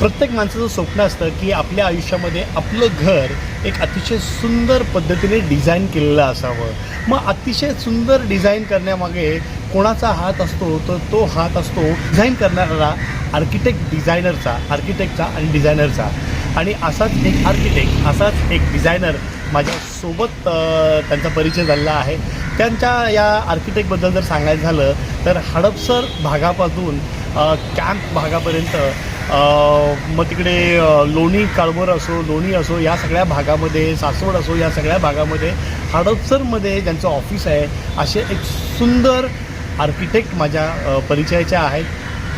प्रत्येक माणसाचं स्वप्न असतं की आपल्या आयुष्यामध्ये आपलं घर एक अतिशय सुंदर पद्धतीने डिझाईन केलेलं असावं. मग अतिशय सुंदर डिझाईन करण्यामागे कोणाचा हात असतो तर तो हात असतो डिझाईन करणारा आर्किटेक्ट डिझायनरचा आर्किटेक्टचा आणि डिझायनरचा. आणि असाच एक आर्किटेक्ट असाच एक डिझायनर माझ्यासोबत त्यांचा परिचय झालेला आहे. त्यांच्या या आर्किटेक्टबद्दल जर सांगायचं झालं तर हडपसर भागापासून कॅम्प भागापर्यंत मग तिकडे लोणी काळभोर असो लोणी असो या सगळ्या भागामध्ये सासवड असो या सगळ्या भागामध्ये हडपसरमध्ये ज्यांचं ऑफिस आहे असे एक सुंदर आर्किटेक्ट माझ्या परिचयाच्या आहेत.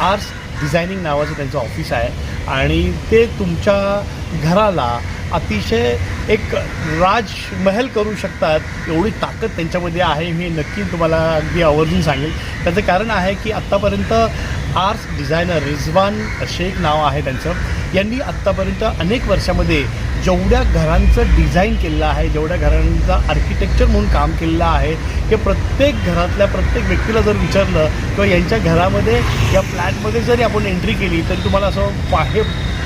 आर्ट्स डिझायनिंग नावाचं त्यांचं ऑफिस आहे. आणि ते तुमच्या घराला अतिशय एक राजमहल करू शकतात. एवढी ताकद त्यांच्यामध्ये आहे मी नक्की तुम्हाला अगदी आवर्जून सांगेल. त्याचं कारण आहे की आत्तापर्यंत आर्ट्स डिझायनर रिझवान शेख नाव आहे त्यांचं. यांनी आत्तापर्यंत अनेक वर्षामध्ये जेवढ्या घरांचं डिझाईन केलेलं आहे जेवढ्या घरांचं आर्किटेक्चर म्हणून काम केलेलं आहे हे प्रत्येक घरातल्या प्रत्येक व्यक्तीला जर विचारलं किंवा यांच्या घरामध्ये या फ्लॅटमध्ये जरी आपण एंट्री केली तरी तुम्हाला असं बाहेर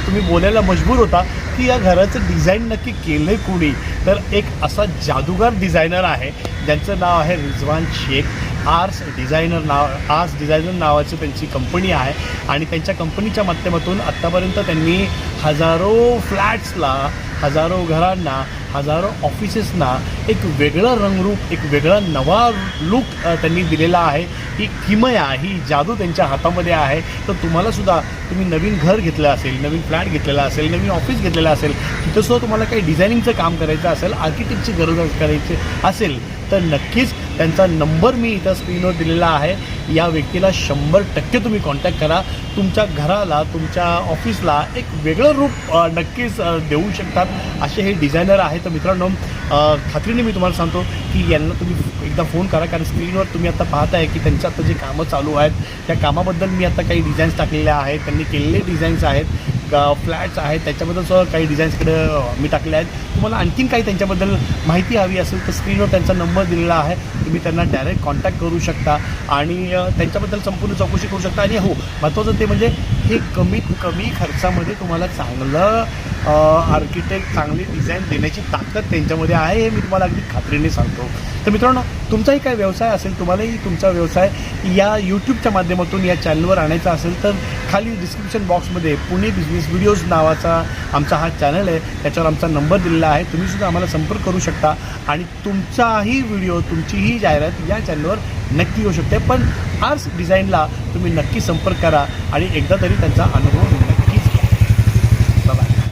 तुम्ही बोलायला मजबूर होता की या घराचं डिझाईन नक्की केलं आहे कुणी? तर एक असा जादूगार डिझायनर आहे ज्यांचं नाव आहे रिझवान शेख. आर्ट्स डिझायनर नाव आर्ट्स डिझायनर नावाची त्यांची कंपनी आहे. आणि त्यांच्या कंपनीच्या माध्यमातून आत्तापर्यंत त्यांनी हजारो फ्लॅट्सला हजारो घरांना हजारो ऑफिसेसना एक वेगळं रंगरूप एक वेगळा नवा लुक त्यांनी दिलेला आहे. ही किमया ही जादू त्यांच्या हातामध्ये आहे. तर तुम्हालासुद्धा तुम्ही नवीन घर घेतलं असेल नवीन फ्लॅट घेतलेला असेल नवीन ऑफिस घेतलेलं असेल तिथंसुद्धा तुम्हाला काही डिझायनिंगचं काम करायचं असेल आर्किटेक्टची गरज करायची असेल तर नक्कीच त्यांचा नंबर मी इथं स्क्रीनवर दिलेला आहे. या व्यक्तीला शंभर टक्के तुम्ही कॉन्टॅक्ट करा. तुमच्या घराला तुमच्या ऑफिसला एक वेगळं रूप नक्कीच देऊ शकतात असे हे डिझायनर आहे तर मित्रांनो खात्रीने मी तुम्हाला सांगतो की यांना तुम्ही एकदा फोन करा. कारण स्क्रीनवर तुम्ही आता पाहताय की त्यांच्या आता जे कामं चालू आहेत त्या कामाबद्दल मी आता काही डिझाईन्स टाकलेल्या आहेत. त्यांनी केलेले डिझाईन्स आहेत. फ्लॅट्स आहेत त्याच्याबद्दल सुद्धा काही डिझाईन्सकडे मी टाकले आहेत. तुम्हाला आणखीन काही त्यांच्याबद्दल माहिती हवी असेल तर स्क्रीनवर त्यांचा नंबर दिलेला आहे. तुम्ही त्यांना डायरेक्ट कॉन्टॅक्ट करू शकता आणि त्यांच्याबद्दल संपूर्ण चौकशी करू शकता. आणि हो महत्त्वाचं ते म्हणजे हे कमीत कमी खर्चामध्ये तुम्हाला चांगलं आर्किटेक्ट चांगली डिझाईन देण्याची ताकद त्यांच्यामध्ये आहे हे मी तुम्हाला अगदी खात्रीने सांगतो. तर मित्रांनो तुमचाही काय व्यवसाय असेल तुम्हालाही तुमचा व्यवसाय या यूट्यूबच्या माध्यमातून या चॅनलवर आणायचा असेल तर खाली डिस्क्रिप्शन बॉक्समध्ये पुणे बिझनेस व्हिडिओज नावाचा आमचा हा चॅनल आहे. त्याच्यावर आमचा नंबर दिलेला आहे. तुम्हीसुद्धा आम्हाला संपर्क करू शकता आणि तुमचाही व्हिडिओ तुमचीही जाहिरात या चॅनलवर नक्की येऊ शकते. पण आज डिझाईनला तुम्ही नक्की संपर्क करा आणि एकदा तरी त्यांचा अनुभव